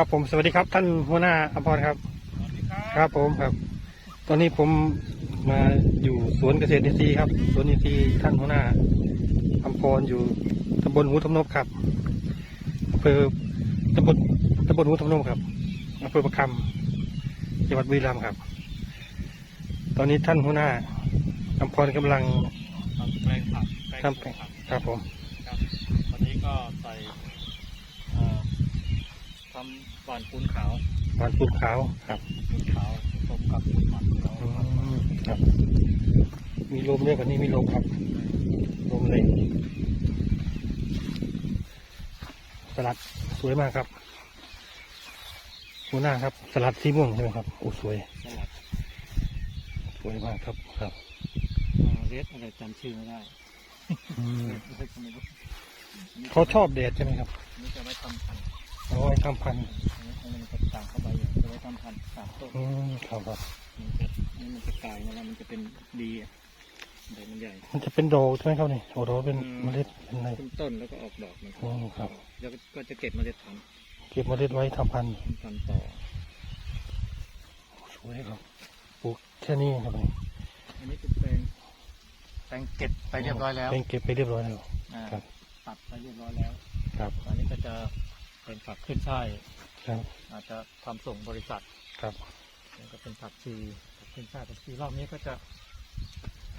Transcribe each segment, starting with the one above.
ครับผมสวัสดีครับท่านหัวหน้าอภรครับสวัสดีครับ ครับผมครับ ตอนนี้ผมมาอยู่สวนเกษตรอินทรีย์ครับสวนอินทรีย์ท่านหัวหน้าอภรอยู่ตำบลหูทำนบครับอำเภอตำบลตำบลหูทำนบครับอำเภอประคำจังหวัดบุรีรัมย์ครับ ตอนนี้ท่านหัวหน้าอภรกำลังทำแปลงผักแปลงทำปลูกผักครับผมครับตอนนี้ก็ใส่เอ่อ ทำหวานปูนขาวหวานปูนขาวครับปูนขาวผสมกับปูนหมักแล้วอืมครับ มีลมด้วยกว่านี้มีลมครับลมเลยสลัดสวยมากครับหัวหน้าครับ สลัดสีม่วงใช่ไหมครับโอ้สวยสลัดสวยมากครับครับเอ่อเรดอะไรจำชื่อไม่ได้อืมเรดอะไรก็ไม่รู้เขาชอบแดดใช่ไหมครับอันนี่จะไว้ทำพันธุ์ เอาไว้ทำพันธุ์อันนี้อันนี้มันจะต่างเข้าไปอย่างจะไว้ทำพันธุ์สามต้นอืมครับครับมันจะนี่มันจะกลายมาแล้วมันจะเป็นดีอะใบมันใหญ่ มันจะเป็นดอกใช่ไหมครับนี่โอ้ดอกเป็นอืมเมล็ดเป็นอะไร ขึ้นต้นแล้วก็ออกดอกมันอืมครับ แล้วก็จะเก็บเมล็ดพันธุ์เก็บเมล็ดไว้ทำพันธุ์ทำพันธุ์ต่อ สวยครับปลูกแค่นี้ครับนี่อันนี้เป็นแปลงแปลงเก็บไปเรียบร้อยแล้วเป็นเก็บไปเรียบร้อยแล้ว อ่าครับ ตัดไปเรียบร้อยแล้ว ครับ ตอนนี้ก็จะ เป็นผักขึ้นช่ายครับ อาจจะทำส่งบริษัทครับ แล้วก็เป็นผักชีผักขึ้นช่ายผักชีรอบนี้ก็จะ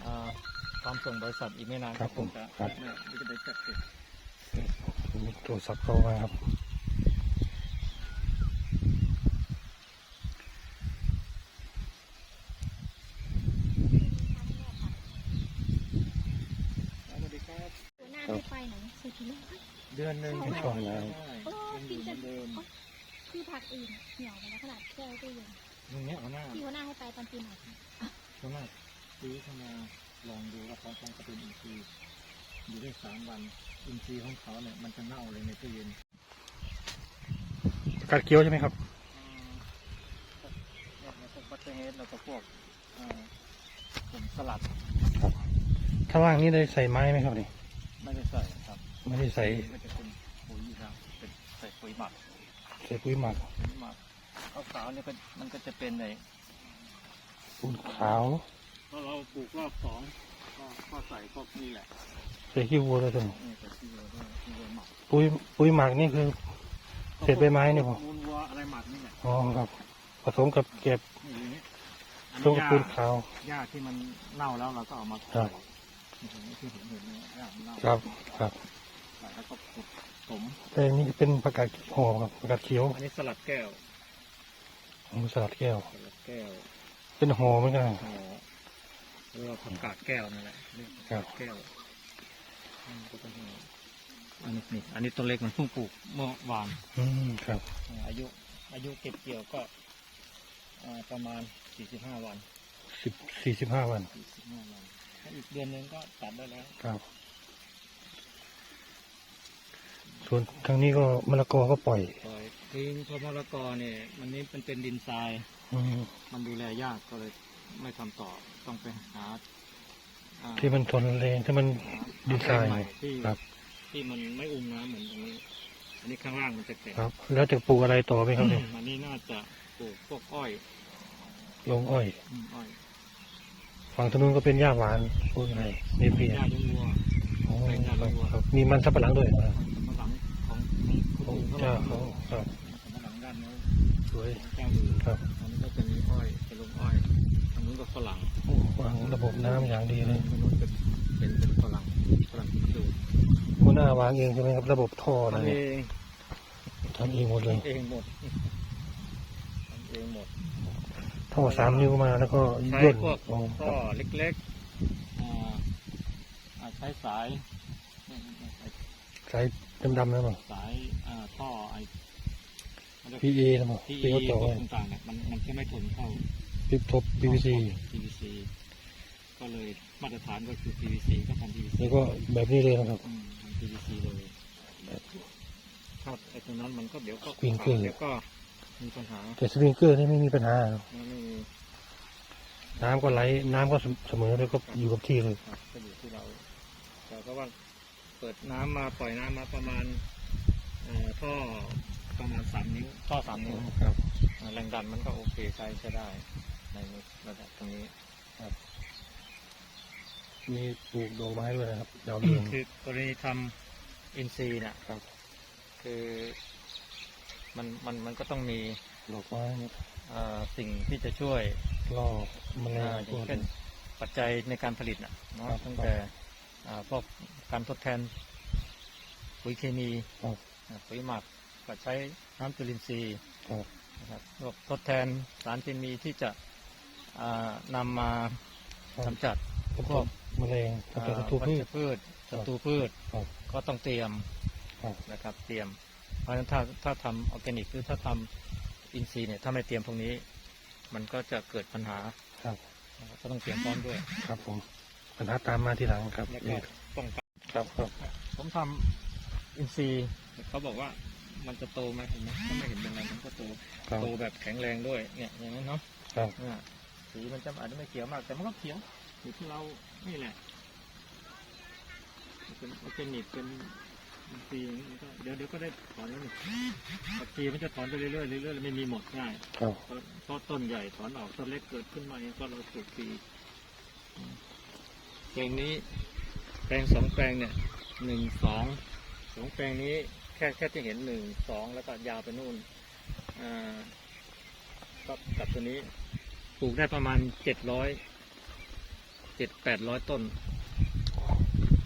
อ่าทำส่งบริษัทอีกไม่นานครับผมจะครับ เนี่ยนี่จะได้จัดเก็บมีโทรศัพท์เข้ามาครับสวัสดีครับ หัวหน้าไม่ไปไหนสุดที่นี่ เดือนหนึ่งไม่ก่อนแล้วใช่ยังอยู่เหมือนเดิมคือผักอื่นเหี่ยวไปแล้วขนาดแก้วก็ยังตรงเนี้ยหัวหน้าที่หัวหน้าให้ไปตอนปีไหนคะหัวหน้าซื้อเข้ามาลองดูว่าเขาต้องกระตุ้นอินทรีย์อยู่ได้สามวันอินทรีย์ของเขาเนี่ยมันจะเน่าเลยในตู้เย็นกาดเคี้ยวใช่ไหมครับ เนี่ยพวกบัตเตอร์เฮดแล้วก็พวกเอ่อผงสลัดข้างล่างนี้ได้ใส่ไม้ไหมครับนี่ไม่ได้ใส่ครับ ไม่ได้ใส่ก็จะเป็นปุ๋ยครับเป็นใส่ปุ๋ยหมักใส่ปุ๋ยหมักปุ๋ยหมักข้าวขาวเนี่ยก็มันก็จะเป็นในปูนขาวพอเราปลูกรอบสองก็ก็ใส่พวกนี้แหละใส่ขี้วัวแล้วตัวนี้นี่ใส่ที่วัวด้วยที่วัวหมักปุ๋ยปุ๋ยหมักนี่คือ เศษใบไม้นี่ผมมูลวัวอะไรหมักนี่แหละอ๋อครับผสมกับเก็บนี่อย่างนี้อันต้นี้มหญ้าปูนขาวหญ้าที่มันเน่าแล้วเราก็เอามาครัใส่บนี่เห็นไหมที่เห็นเห็นเนี่ยหญ้ามันเน่าครับครับใส่ แล้วก็ขุดผมแต่อันนี่เป็นผักกาดหอมครับผักกาดเขียวอันนี้สลัดแก้วหมูสลัดแก้ว สลัดแก้ว เป็นหอเหมือนกันห่อเรียกว่าผักกาดแก้วนั่นแหละเรียกผักครักาบดแก้วอืมก็เป็นห่ออันนี้นี่อันนี้ต้นเล็กมันเพิ่งปลูกเมื่อวานอืมครับอ่าอายุ อายุเก็บเกี่ยวก็อ่าประมาณ45วันสิบสี่สิบห้าวัน45วันถ้าอีกเดือนหนึงก็ตัดได้แล้ว ครับ ส่วนทางนี้ก็มะละกอก็ปล่อยปล่อยทิ้งเพราะมะละกอเนี่ยมันนี้มันเป็นดินทราย อืมมันดูแลยากก็เลยไม่ทำต่อต้องไปหาอ่าที่มันทนแรงที่มันหาดินทรายแปลงใหม่ที่ครับ ที่มันไม่อุ้มน้ำเหมือนตรงนี้ อันนี้ข้างล่างมันจะแข็งครับ แล้วจะปลูกอะไรต่อไหมครับเนี่ยอันนี้น่าจะปลูกพวกอ้อยลงอ้อย อืมอ้อยฝั่งถนนก็เป็นหญ้าหวานปลูกอะไรเนเปียหญ้าเลี้ยงวัว อ๋อเป็นหญ้าคเลี้รัยบงวัวครับมีมันสับปะหลังด้วยนะครับมันหลังของ ของคุณของลุงเขาเจ้าหลังเขาครับมันหลังด้านนู้นสวยเจ้าอื่นครับอันนี้ก็จะมีอ้อยเป็นลงอ้อยทางนู้นก็ฝรั่งโอ้วางระบบน้ำอย่างดีเลยทางนู้นเป็นเป็นเป็นฝรั่งฝรั่งกินดูหัวหน้าวางเองใช่ไหมครับ ระบบท่ออะไรทำเอเนี่ยงทำเองหมดเลยทำเองหมดทำเองหมดท่อสามนิ้วมาแล้วก็ใช้ย่นพวกอ๋อคท่รัอบเล็กๆอ่าอ่าใช้สายเนี่ยไอ้สายดำๆนะมั้งสายอ่า ท่อไอ้พีเอนะมั้งที่ที่เขาต่อพวไว้กต่างๆเนี่ยมันมันจะไม่ทนเข้าปิดทบ PVC PVC ก็เลยมาตรฐานก็คือ PVC ก็ทำ PVC แล้วก็แบบนี้เลยนะครับ อืมทำ PVC เลยครับไอ้ตรงนั้นมันก็เดี๋ยวก็วิ่งขึ้นเดี๋ยวก็มีปัญหาแต่สปริงเกอร์นี่ไม่มีปัญหาหรอกไม่มีน้ำก็ไหลน้ำก็เสมอเลยก็อยู่กับที่เลย ครับก็อยู่ที่เราแต่ก็ว่าเปิดน้ำมาปล่อยน้ำมาประมาณเอ่อ ท่อประมาณสามนิ้วท่อสามนิ้วครับอ่าแรงดันมันก็โอเคใช้ใช้ได้ในระดับตรงนี้มีปลูกดอกไม้ด้วยนะครับดาวเรืองคือกรณีทำอินซีย์เนี่ยครับ คือมันมันมันก็ต้องมีดอกไม้เอ่อสิ่งที่จะช่วยล่อแมลอ่างอพย่าวงกเช่นปัจจัยในการผลิตนะเนาะครับตั้งแต่อ่าพวกการทดแทนปุ๋ยเคมีครับอ่า ปุ๋ยหมักก็ใช้น้ำจุลินทรีย์ครับนะครับพวกทดแทนสารเคมีที่จะอ่านำมาครับกำจัดพวกแมลงกำจัดศัตรูพืชวัชพืชศัตรูพืชครับก็ต้องเตรียมครับนะครับ เตรียม เพราะฉะนั้นถ้าถ้าทำออร์แกนิกหรือถ้าทำอินทรีย์เนี่ยถ้าไม่เตรียมพวกนี้ มันก็จะเกิดปัญหาครับนะครับก็ต้องเตรียมพร้อมด้วย ครับผมปัญหาตามมาทีหลังครับแล้วนี่ก็ป้องกันครับครับผมทำ อินทรีย์ เขาบอกว่ามันจะโตไหมเห็นไหมก็ไม่เห็นเป็นไรมันก็โตครับ โตแบบแข็งแรงด้วยเนี่ยอย่างนั้นเนาะครับ เนี่ยสีมันจะอาจจะไม่เขียวมาก แต่มันก็เขียวอยู่ที่เรานี่แหละมันเป็นออร์แกนิกเป็นอินทรีย์อย่างนี้มันก็เดี๋ยวเดี๋ยวก็ได้ถอนแล้วนี่บางทีมันจะถอนไปเรื่อยๆเรื่อยๆไม่มีหมดง่าย ครับเพราะเพราะต้นใหญ่ถอนออกต้นเล็กเกิดขึ้นมาเองก็เราปลูกฟรีอืมแปลงนี้แปลงสองแปลงเนี่ยหนึ่งสอง สองแปลงนี้แค่แค่ที่เห็นหนึ่งสองแล้วก็ยาวไปนู่นอ่าก็กับตัวนี้ปลูกได้ประมาณเจ็ดร้อยเจ็ดแปดร้อยต้น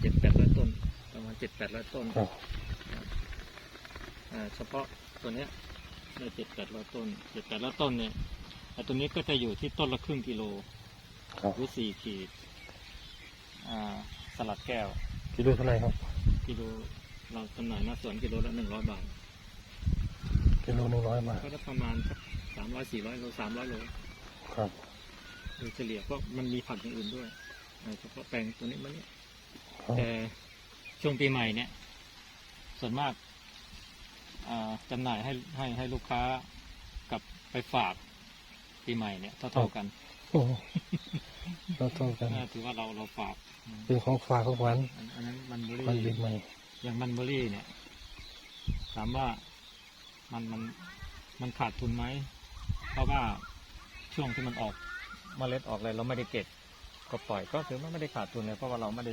เจ็ดแปดร้อยต้น ประมาณเจ็ดแปดร้อยต้นครับอ่าเฉพาะตัวเนี้ยได้เจ็ดแปดร้อยต้นเจ็ดแปดร้อยต้นเนี่ยไอ้ตัวนี้ก็จะอยู่ที่ต้นละครึ่งกิโลครับหรือสี่ขีด อ่า สลัดแก้ว กิโลเท่าไหร่ครับ กิโล เราจำหน่ายหน้าสวนกิโลละหนึ่งร้อยบาท กิโลหนึ่งร้อยบาท ก็ได้ประมาณสักสามร้อยสี่ร้อยโลสามร้อยโลครับโดยเฉลี่ยเพราะมันมีผักอย่างอื่นด้วยอ่าเฉพาะแปลงตัวนี้มันเนี่ยครับแต่ช่วงปีใหม่เนี่ย ส่วนมากอ่าจำหน่ายให้ให้ให้ลูกค้ากับไปฝากปีใหม่เนี่ยเท่าๆกันโอ้เราต้องกันอ่าถือว่าเราเราฝากอืมเป็นของฝากของหวานอันอันนั้นมันเบอมันรี่ดีใหม่ อย่างมันเบอรี่เนี่ย ถามว่ามันมันมันขาดทุนไหม เพราะว่าช่วงที่มันออกเมล็ดออกอะไรเราไม่ได้เก็บก็ปล่อยก็ถือว่าไม่ได้ขาดทุนเลยเพราะว่าเราไม่ได้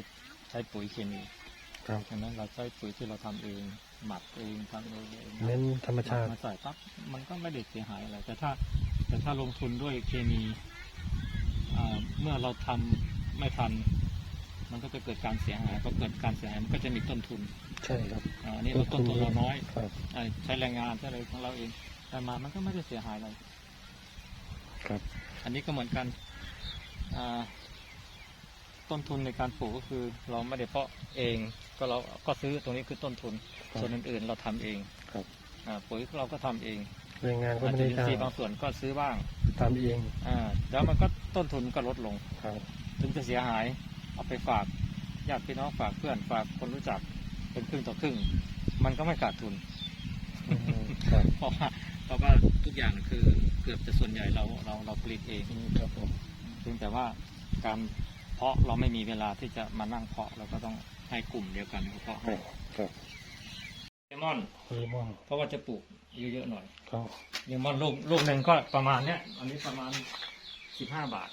ใช้ปุ๋ยเคมีครับฉะนั้นเราใช้ปุ๋ยที่เราทำเองหมักเองทำเองเองเน้นธรรมชาติมาใส่ปั๊บมันก็ไม่ได้เสียหายอะไรแต่ถ้าแต่ถ้าลงทุนด้วยเคมีอ่าเมื่อเราทำไม่ทัน มันก็จะเกิดการเสียหายพอเกิดการเสียหายมันก็จะมีต้นทุนใช่ครับอ่าอันนี้เราต้นทุนเราน้อยครับอ่าใช้แรงงานใช้อะไรของเราเองแต่มามันก็ไม่ได้เสียหายอะไรครับ อันนี้ก็เหมือนกันอ่าต้นทุนในการปลูกก็คือเราไม่ได้เพาะเอง ก็เราก็ซื้อตรงนี้คือต้นทุน ครับส่วนอื่นๆเราทำเองครับ อ่าปุ๋ยเราก็ทำเองแรงงานก็อาจไม่จะได้มีจ้าซีงบางส่วนก็ซื้อบ้างทำเองอ่าแล้วมันก็ต้นทุนก็ลดลง ครับ ถึงจะเสียหาย เอาไปฝากญาติพี่น้องฝากเพื่อนฝากคนรู้จักเป็นครึ่งต่อครึ่ง มันก็ไม่ขาดทุนอืมครับเพราะว่าเพราะว่าทุกอย่างคือเกือบจะส่วนใหญ่เราเราเราผลิตเองครับผมเพียงแต่ว่าการเพาะเราไม่มีเวลาที่จะมานั่งเพาะเราก็ต้องให้กลุ่มเดียวกันเพาะครับครับเลมอนเลมอนเพราะว่าจะปลูกเยอะๆหน่อยครับเลมอนลูกลูกหนึ่งก็ประมาณเนี้ยอันนี้ประมาณสิบห้าบาท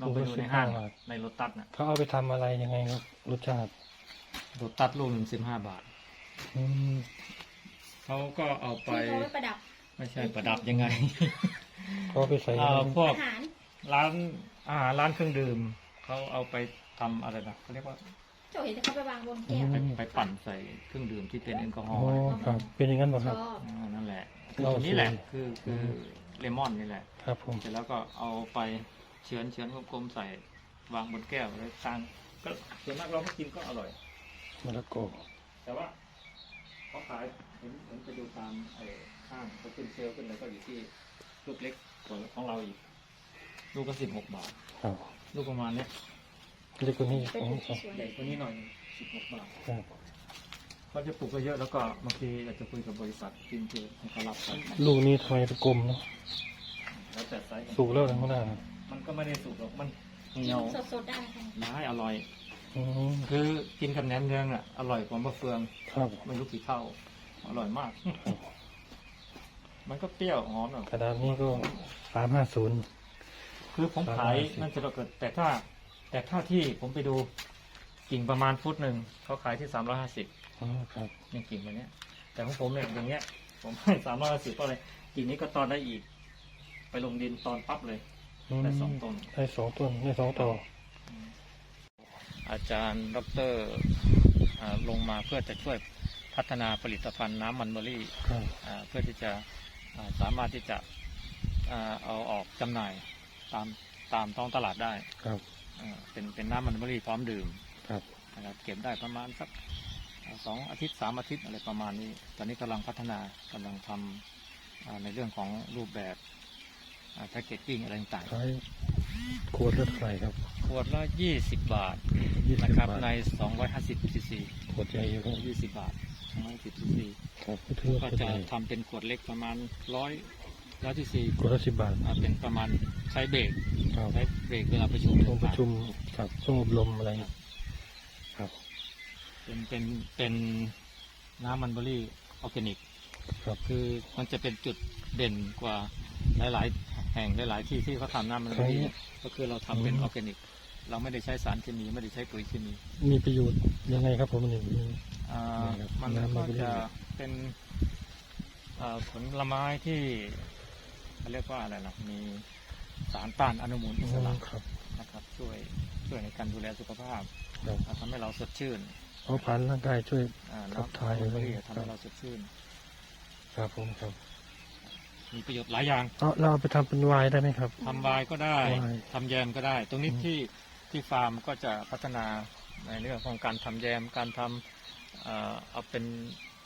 ลองไปดูในห้างในโรตัสน่ะเขาเอาไปทำอะไรยังไงครับรสชาติโรตัสลูกหนึ่งสิบห้าบาทอืมเขาก็เอาไปที่เขาไว้ประดับ ไม่ใช่ประดับยังไงเขาเอาไปใส่เอ่อพวกอาหารร้านอาหารร้านเครื่องดื่มเขาเอาไปทำอะไรนะเขาเรียกว่าเจ้าเห็นแต่เขาไปวางบนแก้วไปไปปั่นใส่เครื่องดื่มที่เป็นแอลกอฮออ๋อล์ครับ เป็นอย่างนั้นป่ะชครับอบอ่านั่นแหละเราตัวนี้แหละซื้อคือคือเลมอนนี่แหละครับผมเสร็จแล้วก็เอาไป เฉือนเฉือนกลมๆใส่วางบนแก้วแล้วทานก็ส่วนมากเราก็กินก็อร่อยมะละกอแต่ว่าเขาขายเห็นเห็นไปดูตามไอ้ห้างเขาขึ้นเซลล์ขึ้นแล้วก็อยู่ที่ลูกเล็กกว่าของเราอีก ลูกก็สิบหกบาท ครับลูกประมาณเนี้ยเล็กกว่านี้เป็นอ๋อลูกครับสวยใหญ่กว่านี้หน่อยสิบหกบาทครับเขาจะปลูกก็เยอะแล้วก็บางทีอาจจะคุยกับบริษัทกินคือให้เขารับไปลูกนี้ทำไมเป็นกลมเนาะแล้วแต่ไซส์สุกแล้วนะข้างหน้า มันก็ไม่ได้สุกหรอกมันเหกินียวนสดๆได้ค่ะได้อร่อย อืมคือกินกับแหนมเนืองอะอร่อยกว่ามะเฟืองครับไม่รู้กี่เท่าออร่อยมาก มันก็เปรี้ยวหอมแบบกระดานนี้ก็สามห้าศูนย์ คือผมขายนั่นจะเกิดแต่ถ้า แต่ถ้าที่ผมไปดูกิ่งประมาณฟุตหนึ่งเขาขายที่สามร้อยห้าสิบอ๋อครับนี่กิ่งแบบเนี้ย แต่ของผมเนี่ยอย่างเงี้ย ผมให้สามร้อยห้าสิบเพราะอะไรกิ่งนี้ก็ตอนได้อีก ไปลงดินตอนปั๊บเลย ได้สองต้น ได้สองต้นได้สองต่อ อาจารย์ดรอ่าลงมาเพื่อจะช่วยพัฒนาผลิตภัณฑ์น้ำมันเบอรี่ครับอ่าเพื่อที่จะอ่าสามารถที่จะอ่าเอาออกจำหน่ายตามตามท้องตลาดได้ครับอ่าเป็นเป็นน้ำมันเบอรี่พร้อมดื่มครับนะครับเก็บได้ประมาณสักอ่าสองอาทิตย์สามอาทิตย์อะไรประมาณนี้ ตอนนี้กำลังพัฒนากำลังทำอ่าในเรื่องของรูปแบบ แพ็กเกจจิ้งอะไรต่างขายขวดละเท่าไหร่ครับๆขวดละยี่สิบบาทยี่สินะบครับ บาทในสองร้อยห้าสิบซีซีขวดใหญ่อยู่ครับยี่สิบบาทสองร้อยสิบซีซีครับก็ถือว่าก็ขวดจะใหญ่ทำเป็นขวดเล็กประมาณร้อยร้อยซีซีขวดละสิบบาทอ่าเป็นประมาณใช้เบรกครับใช้เบรกเวลาประชุมช่วงประชุมครับช่วงอบรมอะไรครับ เป็นเป็นเป็นน้ำมันเบอรี่ออร์แกนิก ครับ คือมันจะเป็นจุดเด่นกว่าหลาย ๆ แห่งหลายๆที่ที่เขาทำน้ำมันเบอรี่เนี่ยก็คือเราทำเป็นอืมออร์แกนิก เราไม่ได้ใช้สารเคมีไม่ได้ใช้ปุ๋ยเคมี มีประโยชน์ยังไงครับผมนี่มีอ่าครับมันน้ำมันก็เบอรี่จะเป็นอ่าผลไม้ที่เขาเรียกว่าอะไรนะมีสารต้านอนุมูลอิสระครับนะครับ ช่วยช่วยในการดูแลสุขภาพครับทำให้เราสดชื่นเอาผ่านร่างกายช่วยอ่าขับน้ำถ่ายมันเบอรี่ครับทำให้เราสดชื่น ครับผมครับ มีประโยชน์หลายอย่างเอาเราเอาไปทำเป็นไวน์ได้ไหมครับ ทำบายก็ได้ไวน์ทำแยมก็ได้ ตรงนี้อืมที่ที่ฟาร์มก็จะพัฒนาในเรื่องของการทำแยมการทำเอ่อเอาเป็น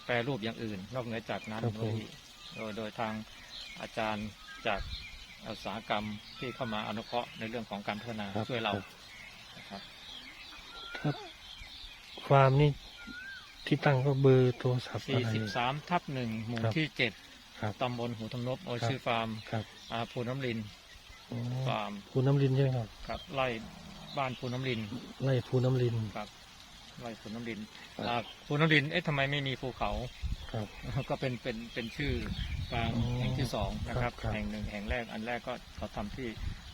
แปรรูปอย่างอื่น นอกเหนือจากน้ำมันเบอรี่โดยโดยทางอาจารย์จากอุตสาหกรรมที่เข้ามาอนุเคราะห์ในเรื่องของการพัฒนาครับช่วยเราครับ นะครับ ครับฟาร์มนี่ที่ตั้งก็เบอร์โทรศัพท์อะไร 43ทับหนึ่งหมู่ครับ ที่เจ็ด ครับตำบลหูทำนบโอครับชื่อฟาร์มครับอาภูน้ำลินอ๋อฟาร์มภูน้ำลินใช่ไหมครับครับไล่บ้านภูน้ำลินไล่ภูน้ำลินครับไร่ภูน้ำดินครับอ่าภูน้ำดินเอ๊ะทำไมไม่มีภูเขาครับก็เป็นเป็นเป็นชื่อฟาร์มอ๋อแห่งที่สองนะครับครับ แห่งหนึ่งแห่งแรกอันแรกก็เขาทำที่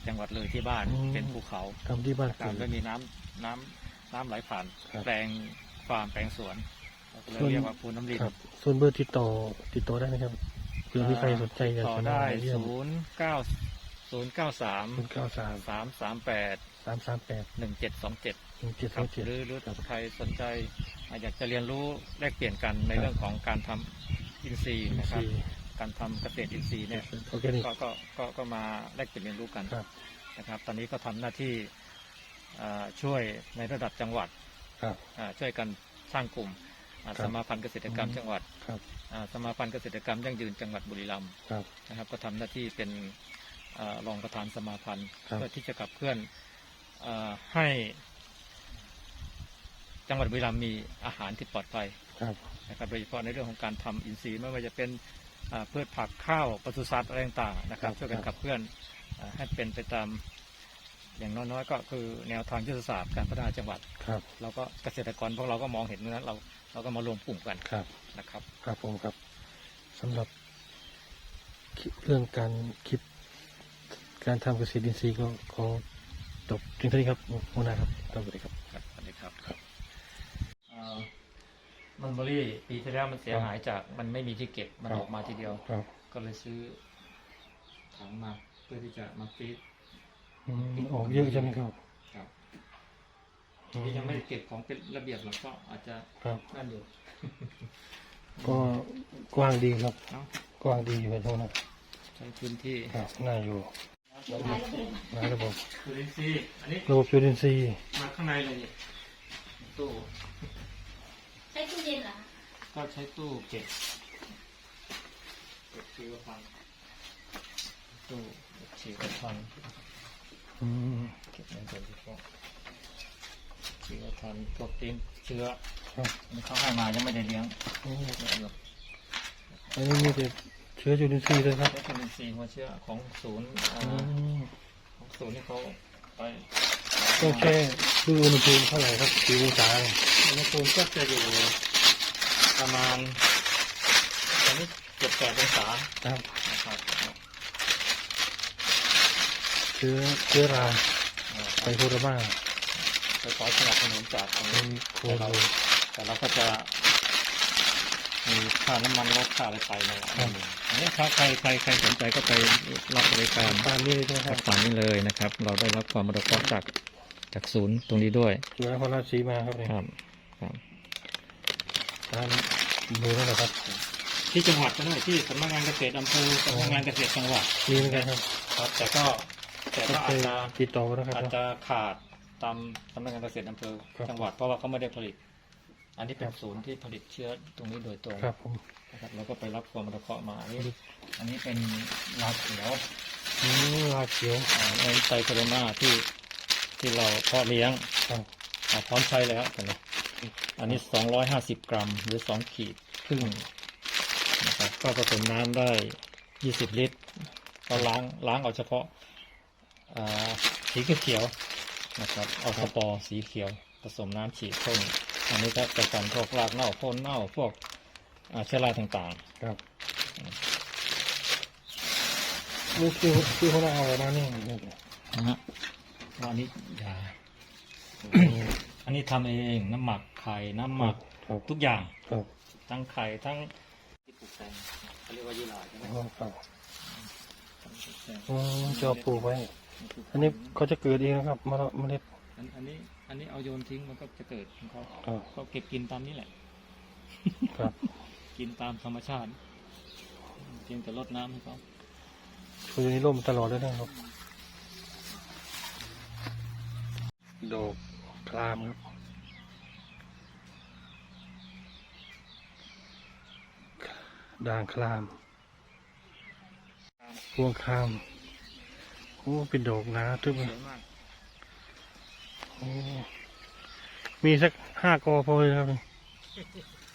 จังหวัดเลยที่บ้านอืมเป็นภูเขาทำที่บ้านตาเกิมดด้วยมีน้ำน้ำน้ำไหลผ่านครับแปลงฟาร์มแปลงสวนเราก็เลยส่วนเรียกว่าภูน้ำดินครับส่วนเบอร์ติดต่อติดต่อได้ไหมครับเผื่อมีใครสนใจอยากต่อจะมาได้เยี่ยมศูนย์เก้าศูนย์เก้าสามศูนย์เก้าสามสามสามแปดสามสามแปดหนึ่งเจ็ดสองเจ็ดหนึ่งเจ็ดคสรัอบงเจ็ด หรือหรือครับใครสนใจอะอยากจะเรียนรู้แลกเปลี่ยนกันในครับ เรื่องของการทำอินทรีย์นะครับ สี่การทำเกษตรอินทรีย์เนี่ย โอเคนี่ ก็ก็ก็ก็มาแลกเปลี่ยนเรียนรู้กันครับนะครับ ตอนนี้ก็ทำหน้าที่อ่าช่วยในระดับจังหวัดครับ อ่าช่วยกันสร้างกลุ่ม อ่าครับ สมาพันธ์เกษตรกรรมอืมจังหวัดครับ อ่าสมาพันธ์เกษตรกรรมยั่งยืนจังหวัดบุรีรัมย์ครับ นะครับก็ทำหน้าที่เป็นอารองประธานสมาพันธ์ครับ เพื่อที่จะขับเคลื่อนอ่าให้จังหวัดบุรีรัมย์มีอาหารที่ปลอดภัย ครับ นะครับโดยเฉพาะในเรื่องของการทำอินทรีย์ไม่ว่าจะเป็นอ่าพืชผักข้าวปศุสัตว์อะไรต่างๆนะครับครับช่วยกันขับเคลื่อนอ่าให้เป็นไปตามอย่างน้อยๆ ก็คือแนวทางยุทธศาสตร์การพัฒนาจังหวัด ครับ เราก็เกษตรกรพวกเราก็มองเห็นตรงนั้นเรา เราก็มารวมกลุ่มกันครับ นะครับ ครับผมครับสำหรับคลิปเรื่องการคลิป การทำเกษตรอินทรีย์ก็ขอจบเพียงเท่านี้ครับหัวหน้าครับสวัสดีครับครับสวัสดีครับครับอ่ามันเบอรี่ปีที่แล้วมันเสียหายจากมันไม่มีที่เก็บมันครับออกมาทีเดียวครับ ก็เลยซื้อถังมาเพื่อที่จะมาฟีดอืมออกเยอะใช่ไหมครับครับอื ที่ยังไม่ได้เก็บของเป็นระเบียบหรอกก็อาจจะครับ นั่นอยู่ก็กว้างดีครับ เนาะกว้างดีอยู่ครับหัวหน้าใช้พื้นที่ครับน่าอยู่นะระบบจุลินทรีย์อันนี้ระบบจุลินทรีย์มาข้างในเลยนี่ตู้ใช้ตู้เย็นเหรอคะก็ใช้ตู้เก็บเก็บชีวพันธุ์ตู้เก็บชีวพันธุ์อืมเก็บในตัวที่พวก ชีวพันธุ์โปรตีนเชื้อครับมันเขาให้มายังไม่ได้เลี้ยงอืมไม่เอาหรอกอันนี้มีแต่เชื้อจุลินทรีย์เลยครับใช้จุลินทรีย์หัวเชื้อของศูนย์อ่าอืมของศูนย์ที่เขาไปต้องแค่ดูอุณหภูมิเท่าไหร่ครับกี่องศาอุณหภูมิก็จะอยู่ประมาณนี้เจ็ดแปดองศาครับนะครับเชื้อเชื้อราเอ่อไบโพดามาไปขอสนับสนุนจากตรงเป็นี้นโคแต่โลเราแต่เราก็จะมีค่าน้ำมันลดค่าอะไรไปนะครับอันนี้ถ้าใครใครใครสนใจก็ไปรับบริการตามนี้เลยใช่ไหมครัรับบฝั่งนี้เลยนะครับ เราได้รับความอนุเคราะห์จากจากศูนย์ตรงนี้ด้วยอยู่นครราชสีมาครับเนี่ยครับครับตามดูนั่นแหละครับ ที่จังหวัดก็ได้ที่สำนักงานเกษตรอำเภอสำนักงานเกษตรจังหวัดมีเหมือนกันครับ ครับ แต่ก็แต่ก็ก็เคอาจยจะติดต่อกันนะครับอาจจะขาด ตามสำนักงานเกษตรอำเภอครับจังหวัดเพราะว่าเขาไม่ได้ผลิต อันนี้เป็นศูนย์ที่ผลิตเชื้อตรงนี้โดยตรงครับผมนะครับแล้วก็ไปรับความอนุเคราะห์มาอันนี้อันนี้เป็นลาเขียวอืมลาเขียวอ่าในไตรโคโรนาที่ที่เราเพาะเลี้ยงครับอ่าพร้อมใช้แล้วเห็นไหมอันนี้สองร้อยห้าสิบกรัมหรือสองขีดครึ่งนะครับก็ผสมน้ำได้ยี่สิบลิตรก็ล้างล้างเอาเฉพาะอ่าสีเขียวๆ นะครับเอาสปอร์สีเขียวผสมน้ำฉีดพ่นอันนี้ก็จะกันพวกรากเน่าโคนเน่าพวกอ่าเชื้อราต่างๆ ครับนี่คือคือเขาเอาอะไรมานี่นะฮะว่าอันนี้ยาอันนี้ทำเองน้ำหมักไข่น้ำหมักครับทุกอย่างครับทั้งไข่ทั้งที่ปลูกแตงเขาเรียกว่ายี่หร่าใช่ไหมครับทั้งปลูกแตงอืมจะเอาปลูกไว้ อันนี้เขาจะเกิดเองนะครับเมล็ดเมล็ด อันอันนี้ อันนี้เอาโยนทิ้งมันก็จะเกิดของเขาครับเขาเก็บกินตามนี้แหละ ครับ กินตามธรรมชาติเพียงแต่รดน้ำให้เขาคือนี้ร่มตลอดเลยนะครับ ดอกคลามครับด่างคลาม พวงคลาม โอ้ เป็นดอกหนาทึบสเลยวยมากโอ้ มีสักห้ากอพอเลยครับ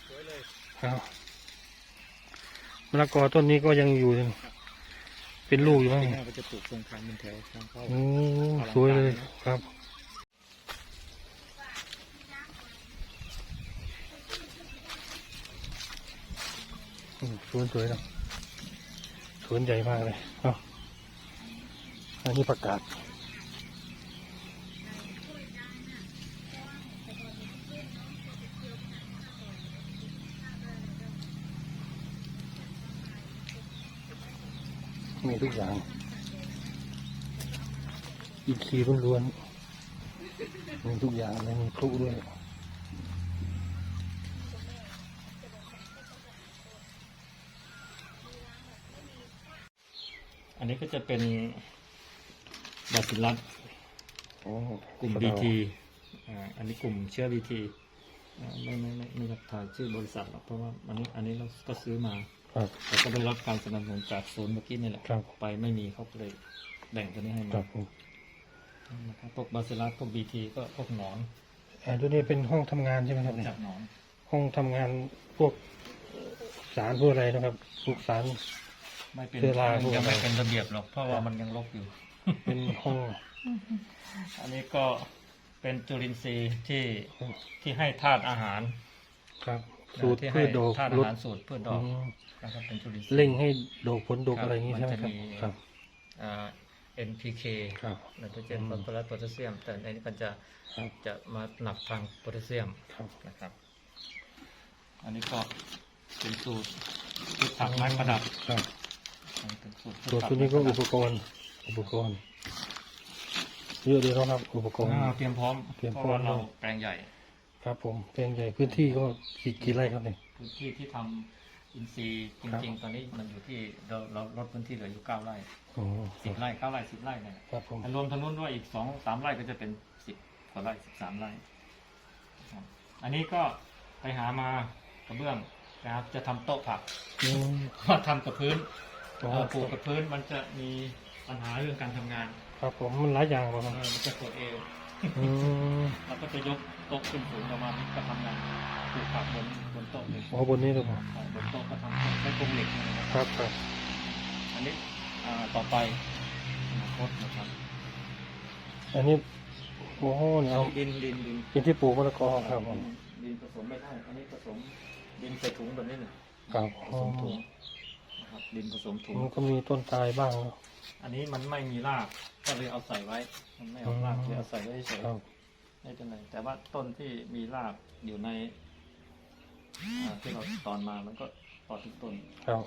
สวยเลยครับมะละกอต้นนี้ก็ยังอยู่เลยเป็นลูกอยู่บ้างที่หน้าก็จะปลูกตรงคางเป็นแถวทางเข้าโอ้สวยเลยครับอืมสวนสวยเนาะสวนใหญ่มากเลยเนาะ อันนี้ประกาศมีทุกอย่างอีกคีล้วนๆมีทุกอย่างเลยมีพลุด้วยอันนี้ก็จะเป็น บาซิลัสโอ้กลุ่ม BT อ่าอันนี้กลุ่มเชื้อ BT อ่าไม่ไม่ไม่ไม่รับถ่ายชื่อบริษัทหรอกเพราะว่าอันนี้อันนี้เราก็ซื้อมาครับ แต่ก็ได้รับการสนับสนุนจากศูนย์เมื่อกี้นี่แหละครับ ไปไม่มีเขาก็เลยแบ่งตัวนี้ให้คมารับผมนะครับพวกบาซิลัสพวก BT ก็พวกหนอนอ่าตัวนี้เป็นห้องทำงานใช่ไหมครับเนี่ยจากหนอนห้องทำงานพวกสารพวกอะไรนะครับพวกสาร ไม่เป็นเชื้อราพวกยังไม่อะไรเป็นระเบียบหรอกเพราะว่ามันยังรกอยู่ เป็นห้องอันนี้ก็เป็นจุลินทรีย์ที่ที่ให้ธาตุอาหารครับนะสูตรที่พืให้ชดอกธาตุลอาดหารสูตรพืชดอือกมนะครับเป็นจุลินทรีย์ เร่งให้ดอกผลดกครับอะไรอย่างนี้มันใช่ไหมจะครับมี ครับ อ่า NPK ครับไนโตรเจนอืม ฟอสฟอรัสโพแทสเซียม แต่อันนี้ก็จะครับจะมาหนักทางโพแทสเซียมครับนะครับ อันนี้ก็เป็นสูตรพืชผักไม้ประดับครับเป็นสูตรพืชส่วนผัตัวนี้ก็ไม้อุประปดับกรณ์ อุปกรณ์เยอะเลยนะครับ อุปกรณ์อ่าเตรียมพร้อมเตรียมเพพร้อราะมว่าเราแปลงใหญ่ครับ ผมเป็นใหญ่พื้นที่ก็กี่กี่ไร่ครับเนี่ย พื้นที่ที่ทำอินทรีย์จริงๆ ตอนนี้มันอยู่ที่เราเราลดพื้นที่เหลืออยู่เก้าไร่โอ้สิบไร่เก้าไร่สิบไร่เนี่ยครับผม รวมทางนู้นด้วยอีกสองสามไร่ก็จะเป็นสิบกว่าไร่สิบสามไร่ครับอันนี้ก็ไปหามากระเบื้องนะครับจะทำโต๊ะผัก อืมว่าทำกับพื้นอ๋อเอ่อปลูกกับพื้นมันจะมี ปัญหาเรื่องการทำงานครับผมมันหลายอย่างครับเออมันจะปวดเอวอืมเราก็จะยกโต๊ะขึ้นสูงประมาณนี้ก็ทำงานปลูกผักบนบนโต๊ะเลยอ๋อบนนี้เลยผมบนโต๊ะก็ทำใช้กรงเหล็กนะครับ ครับครับอันนี้อ่าต่อไปอนาคตนะครับอันนี้โอ้โหเนี่ยเอาดินดินดินเป็นที่ปลูกมะละกอครับผมดินผสมไม่ได้อันนี้ผสมดินใส่ถุงแบบนี้หนึ่งครับผสมถุงนะครับดินผสมถุงมันก็มีต้นตายบ้างอั นนี้มันไม่มีรากก็เลยเอาใส่ไว้ มันไม่เอารากอืมเลยเอาใส่ไว้เฉยครับๆไม่เป็นไรแต่ว่าต้นที่มีรากอยู่ในอ่าที่เราตอนมามันก็พอทุกต้น ครับ